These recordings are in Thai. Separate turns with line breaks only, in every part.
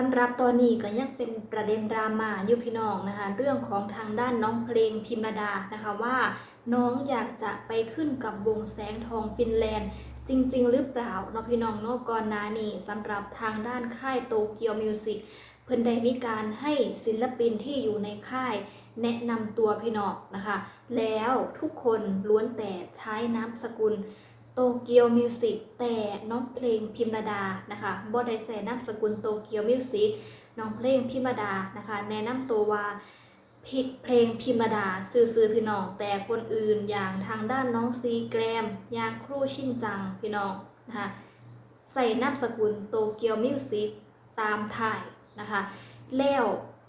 สำหรับตอนนี้ก็ยังเป็นประเด็นดราม่าอยู่พี่น้องนะคะ เรื่องของทางด้านน้องเพลงพิมรดานะคะว่า น้องอยากจะไปขึ้นกับวงแสงทองฟินแลนด์จริง ๆ หรือเปล่าเนาะพี่น้องนาะก่อนนานี้สำหรับทางด้านค่ายโตเกียวมิวสิกเพิ่นได้มีการให้ศิลปินที่อยู่ในค่าย แนะนำตัวพี่น้องนะคะ แล้วทุกคนล้วนแต่ใช้นามสกุล โตเกียวมิวสิกแต่น้องเพลงพิมรดานะคะบ่ได้ใส่นามสกุลโตเกียวมิวสิกน้องเพลงพิมรดานะคะแนะนำตัวว่าพิเพลงพิมรดาซื่อๆพี่น้อง แต่คนอื่นอย่างทางด้านน้องซีแกรมอย่างครูชินจังพี่น้องนะคะใส่นามสกุลโตเกียวมิวสิกตามถ่ายนะคะแล้ว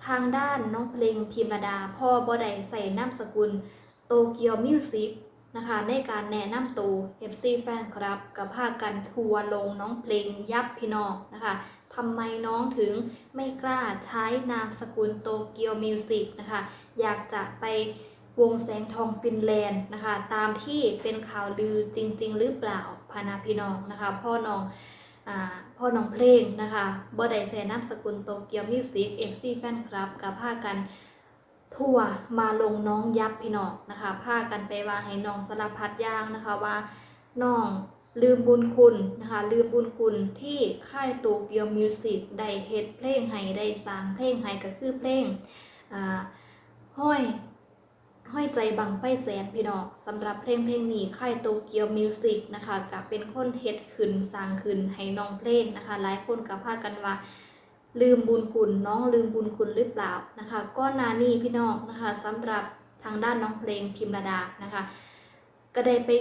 ทางด้านน้องเพลงพิมรดาพ่อบอได้ใส่นามสกุลโตเกียวมิวสิก นะคะในการแนะนำตัว FC แฟนครับกับพากันทัวร์ลงน้องเพลงยับพี่น้องนะคะทำไมน้องถึงไม่กล้าใช้นามสกุลโตเกียวมิวสิกนะคะอยากจะไปวงแสงทองฟินแลนด์นะคะตามที่เป็นข่าวลือจริง ๆ หรือเปล่าพานาพี่น้องนะคะพ่อน้องอพ่อน้องเพลงนะคะบ่ได้ใส่นามสกุลโตเกียวมิวสิกเอฟซีแฟนคลับกับพากัน ทั่วมาลงน้องยับพี่น้องนะคะพากันไปว่าให้น้องสารพัดย่างนะคะว่าน้องลืมบุญคุณนะคะลืมบุญคุณที่ค่ายโตเกียวมิวสิกได้เฮ็ดเพลงให้ได้สร้างเพลงให้ก็คือเพลงอ่าห้อยห้อยใจบังไฟแสนพี่น้องสำหรับเพลงเพลงนี้ค่ายโตเกียวมิวสิกนะคะกับเป็นคนเฮ็ดขึ้นสร้างขึ้นให้น้องเพลงนะคะ หลายคนกับพากันว่า ลืมบุญคุณน้องลืมบุญคุณหรือเปล่านะคะก้อนานี้พี่น้องนะคะสำหรับทางด้านน้องเพลงพิมรดานะคะ ก็ได้ไป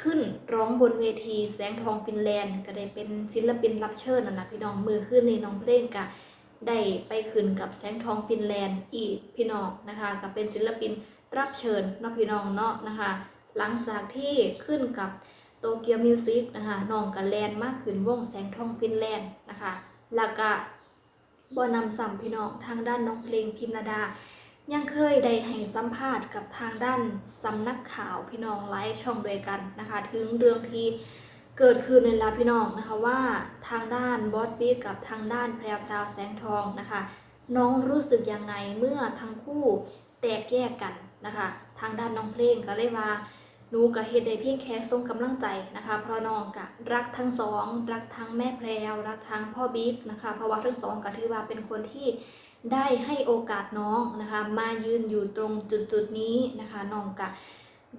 ขึ้นร้องบนเวทีแสงทองฟินแลนด์ ก็ได้เป็นศิลปินรับเชิญนั่นแหละพี่น้องมือขึ้นในน้องเพลงกะได้ไปขึ้นกับแสงทองฟินแลนด์อีกพี่น้องนะคะก็เป็นศิลปินรับเชิญเนาะพี่น้องเนาะนะคะ หลังจากที่ขึ้นกับโตเกียวมิวสิกนะคะน้องกับแลนด์มากขึ้นวงแสงทองฟินแลนด์นะคะแล้วก็ บอนำสัมพี่น้องทางด้านน้องเพลงพิมรดา ยังเคยได้ให้สัมภาษณ์กับทางด้านสำนักข่าวพี่น้องไลฟ์ช่องด้วยกันนะคะ ถึงเรื่องที่เกิดขึ้นในลาพี่น้องนะคะว่าทางด้านบอสบิ๊กกับทางด้านแพรวพราวแสงทองนะคะ น้องรู้สึกยังไงเมื่อทั้งคู่แตกแยกกันนะคะ ทางด้านน้องเพลงก็เลยว่า หนูกับเฮ็ดได้เพียงแค่ส่งกำลังใจนะคะ เพราะน้องกะรักทั้งสอง รักทั้งแม่แพรวรักทั้งพ่อบิ๊กนะคะ เพราะว่าทั้งสองก็ถือว่าเป็นคนที่ได้ให้โอกาสน้องนะคะ มายืนอยู่ตรงจุดจุดนี้นะคะน้องกะ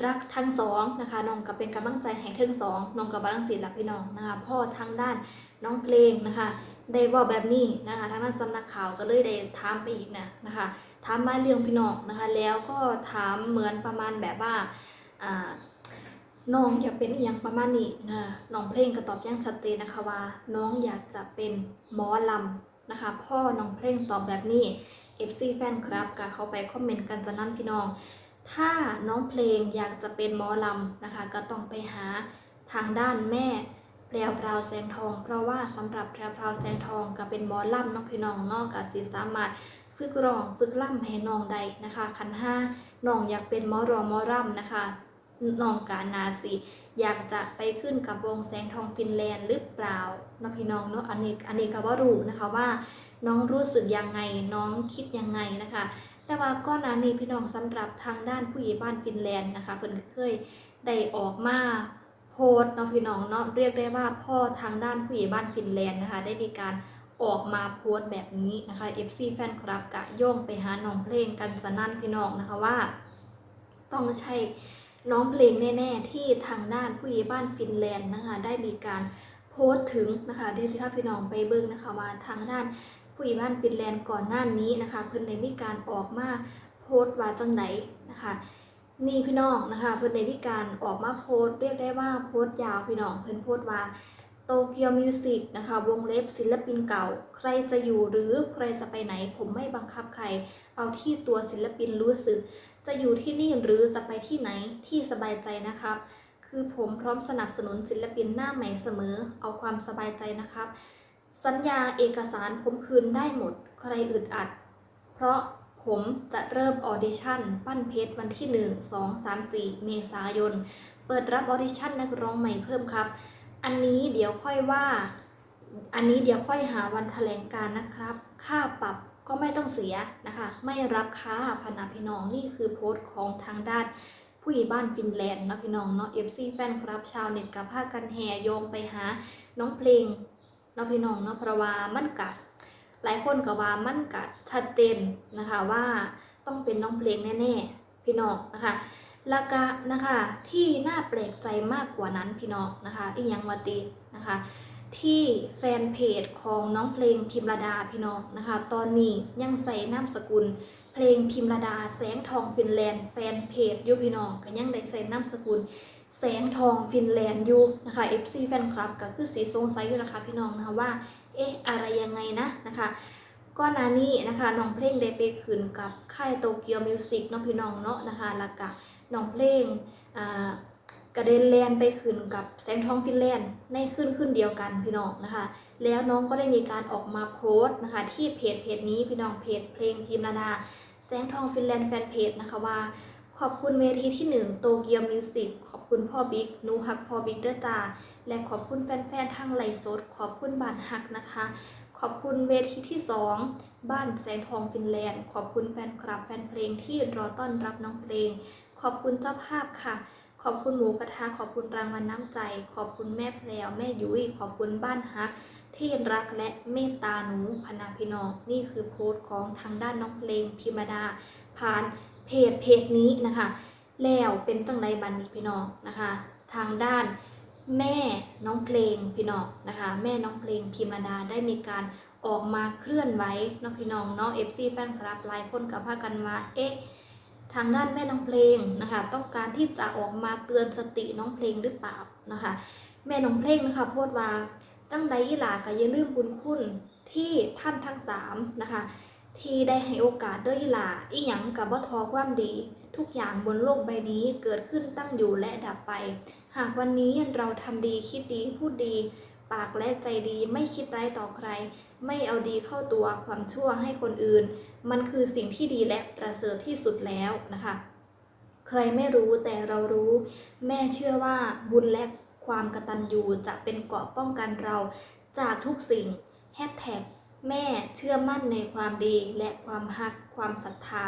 รักทั้งสองนะคะน้องก็เป็นกำลังใจให้ทั้งสองน้องกับบาลังศิลป์พี่น้องนะคะพ่อทางด้านน้องเพลงนะคะ ได้ว่าแบบนี้นะคะทางด้านสำนักข่าวก็เลยได้ถามไปอีกนะนะคะถามมาเรื่องพี่น้องนะคะ แล้วก็ถามเหมือนประมาณแบบว่า น้องอยากเป็นอย่างประมาณนี้นะคะน้องเพลงก็ตอบอย่างชัดเจนนะคะว่า น้องอยากจะเป็นหมอลำนะคะ พ่อน้องเพลงตอบแบบนี้ FC แฟนครับก็เข้าไปคอมเมนต์กันจะนั่นพี่น้อง ถ้าน้องเพลงอยากจะเป็นหมอลำนะคะ ก็ต้องไปหาทางด้านแม่แพรวพราวแสงทอง เพราะว่าสำหรับแพรวพราวแสงทองก็เป็นหมอลำน้องพี่น้องนอกกับสิสามารถฝึกร้องฝึกล่ำให้น้องได้นะคะ คันห้าน้องอยากเป็นหมอรอหมอร่ำนะคะ น้องกานาสิ อยากจะไปขึ้นกับวงแสงทองฟินแลนด์หรือเปล่าน้องพี่น้องเนาะอันนี้อันนี้ก็ว่ารู้นะคะว่า น้องรู้สึกยังไงน้องคิดยังไงนะคะ แต่ว่าก้อนหน้านี้พี่น้องสำหรับทางด้านผู้ใหญ่บ้านฟินแลนด์นะคะเพิ่นเคยได้ออกมาโพสต์เนาะพี่น้องเนาะเรียกได้ว่าพ่อทางด้านผู้ใหญ่บ้านฟินแลนด์นะคะ ได้มีการออกมาโพสต์แบบนี้นะคะ FC แฟนคลับกะโย่งไปหาน้องเพลงกันสนั่นพี่น้องนะคะว่า ต้องใช่ น้องเพลงแน่ ๆ ที่ทางด้านผู้ใหญ่บ้านฟินแลนด์นะคะได้มีการโพสต์ถึงนะคะเดี๋ยวสิค่ะพี่น้องไปเบิ่งนะคะว่าทางด้านผู้ใหญ่บ้านฟินแลนด์ก่อนหน้านี้นะคะ เพิ่นได้มีการออกมาโพสต์ว่าจังไหนนะคะนี่พี่น้องนะคะ เพิ่นได้มีการออกมาโพสต์เรียกได้ว่าโพสต์ยาวพี่น้องเพิ่นโพสต์ว่า โตเกียวมิวสิกนะคะวงเล็บศิลปินเก่า ใครจะอยู่หรือใครจะไปไหน ผมไม่บังคับใคร เอาที่ตัวศิลปินรู้สึก จะอยู่ที่นี่หรือจะไปที่ไหนที่สบายใจนะครับ คือผมพร้อมสนับสนุนศิลปินหน้าใหม่เสมอ เอาความสบายใจนะครับ สัญญาเอกสารผมคืนได้หมด ใครอึดอัด เพราะผมจะเริ่มออดิชั่น ปั้นเพชรวันที่ 1 2 3 4 เมษายน เปิดรับออดิชั่นนักร้องใหม่เพิ่มครับ อันนี้เดี๋ยวค่อยว่า อันนี้เดี๋ยวค่อยหาวันแถลงการนะครับ ค่าปรับก็ไม่ต้องเสียนะคะ ไม่รับค่าพนาพี่น้องนี่คือโพสต์ของทางด้านผู้ใหญ่บ้านฟินแลนด์เนาะพี่น้องเนาะ FC แฟนครับ ชาวเน็ตกับพากันแห่โยงไปหาน้องเพลงเนาะพี่น้องเนาะเพราะว่ามันกัดหลายคนก็ว่ามันกัดชัดเจนนะคะว่าต้องเป็นน้องเพลงแน่ๆ พี่น้องนะคะ ล้วก็นะคะที่น่าแปลกใจมากกว่านั้นพี่น้องนะคะอีกอย่างวัตีนะคะ ที่แฟนเพจของน้องเพลงพิมรดาพี่น้องนะคะ ตอนนี้ยังใส่นามสกุล เพลงพิมรดาแสงทองฟินแลนด์แฟนเพจยูพี่น้องก็ยังได้ใส่นามสกุลแสงทองฟินแลนด์อยู่นะคะ FC แฟนคลับก็คือสีสงสัยอยู่นะคะพี่น้องนะคะว่าเอ๊ะอะไรยังไงนะนะคะ ก็นหน้านี้นะคะน้องเพลงได้ไปขึ้นกับค่ายโตเกียวมิวสิกน้องพี่น้องเนาะนะคะแล้วก็น้องเพลงอ่ากระเด็นแลนไปขึ้นกับแสงทองฟินแลนด์ในขึ้นขึ้นเดียวกันพี่น้องนะคะ แล้วน้องก็ได้มีการออกมาโพสต์นะคะ ที่เพจเพจนี้พี่น้องเพจเพลงพิมรดาแสงทองฟินแลนด์แฟนเพจนะคะว่า ขอบคุณเวทีที่ 1 โตเกียวมิวสิกขอบคุณพ่อบิ๊กหนูฮักพ่อบิ๊กเด้อจ้าและขอบคุณแฟนๆทางไลฟ์สดขอบคุณบ้านฮักนะคะ ขอบคุณเวทีที่ 2 บ้านแสงทองฟินแลนด์ ขอบคุณแฟนคลับแฟนเพลงที่รอต้อนรับน้องเพลง ขอบคุณเจ้าภาพค่ะ ขอบคุณหมูกระทะขอบคุณรางวัลน้ำใจ ขอบคุณแม่แพลวแม่ยุ้ยขอบคุณบ้านฮัก ที่รักและเมตตาหนูพนาพี่น้องนี่คือโพสต์ของทางด้านน้องเพลงพิมดาผ่าน เพจเพจนี้นะคะ แล้วเป็นจังไรบันนี้พี่น้องนะคะ ทางด้านแม่น้องเพลงพี่น้องนะคะ แม่น้องเพลงพิมดาได้มีการออกมาเคลื่อนไหวน้องพี่น้องเนาะเอฟซีแฟนคลับหลายคนกับพากันว่าเอ๊ะทางด้านแม่น้องเพลงนะคะ ต้องการที่จะออกมาเตือนสติน้องเพลงหรือเปล่านะคะ แม่น้องเพลงนะคะโพสต์ว่าจังใดอีหลาก็อย่าลืมบุญคุณที่ท่านทั้งสามนะคะ ที่ได้ให้โอกาสเด้วยอีหลาอีหยังกับบ่ทอความดี ทุกอย่างบนโลกใบนี้เกิดขึ้นตั้งอยู่และดับไป หากวันนี้เราทำดีคิดดีพูดดี ปากและใจดีไม่คิดร้ายต่อใคร ไม่เอาดีเข้าตัวความชั่วให้คนอื่น มันคือสิ่งที่ดีและประเสริฐที่สุดแล้วนะคะ ใครไม่รู้แต่เรารู้ แม่เชื่อว่าบุญและความกตัญญูจะเป็นเกราะป้องกันเราจากทุกสิ่งแฮชแท็ก แม่เชื่อมั่นในความดีและความฮักความศรัทธา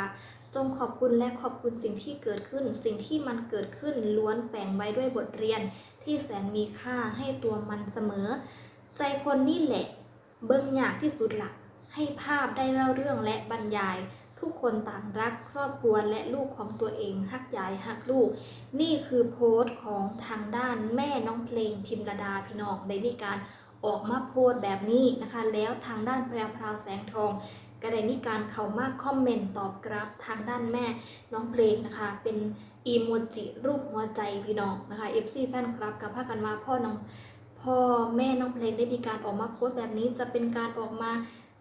จงขอบคุณและขอบคุณสิ่งที่เกิดขึ้น สิ่งที่มันเกิดขึ้นล้วนแฝงไว้ด้วยบทเรียน ที่แสนมีค่าให้ตัวมันเสมอ ใจคนนี่แหละ เบื้องยากที่สุดละให้ภาพได้เล่าเรื่องและบรรยาย ทุกคนต่างรักครอบครัวและลูกของตัวเองฮักยายฮักลูก นี่คือโพสต์ของทางด้านแม่น้องเพลงพิมระดาพี่น้องได้มีการ ออกมาโพสแบบนี้นะคะ แล้วทางด้านแพรวพราวแสงทองก็ได้มีการเข้ามาคอมเมนต์ตอบกรับทางด้านแม่น้องเพลงนะคะ เป็นอีโมจิรูปหัวใจพี่น้องนะคะ FC แฟนคลับกับพากันมาพ่อน้องพ่อแม่น้องเพลงได้มีการออกมาโพสต์แบบนี้จะเป็นการออกมา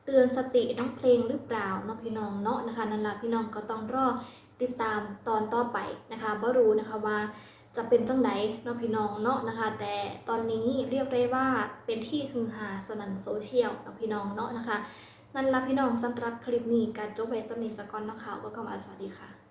เตือนสติน้องเพลงหรือเปล่าเนาะพี่น้องเนาะนะคะนั่นแหละพี่น้องก็ต้องรอติดตามตอนต่อไปนะคะบ่รู้นะคะว่า จะเป็นจังไดเนาะพี่น้องเนาะนะคะ แต่ตอนนี้เรียกได้ว่าเป็นที่ฮือฮาสนั่นโซเชียลเนาะพี่น้องเนาะนะคะ นั่นละพี่น้องสำหรับคลิปนี้การจบไปสมีสกอนเนาะค่ะก็เข้ามาสวัสดีค่ะ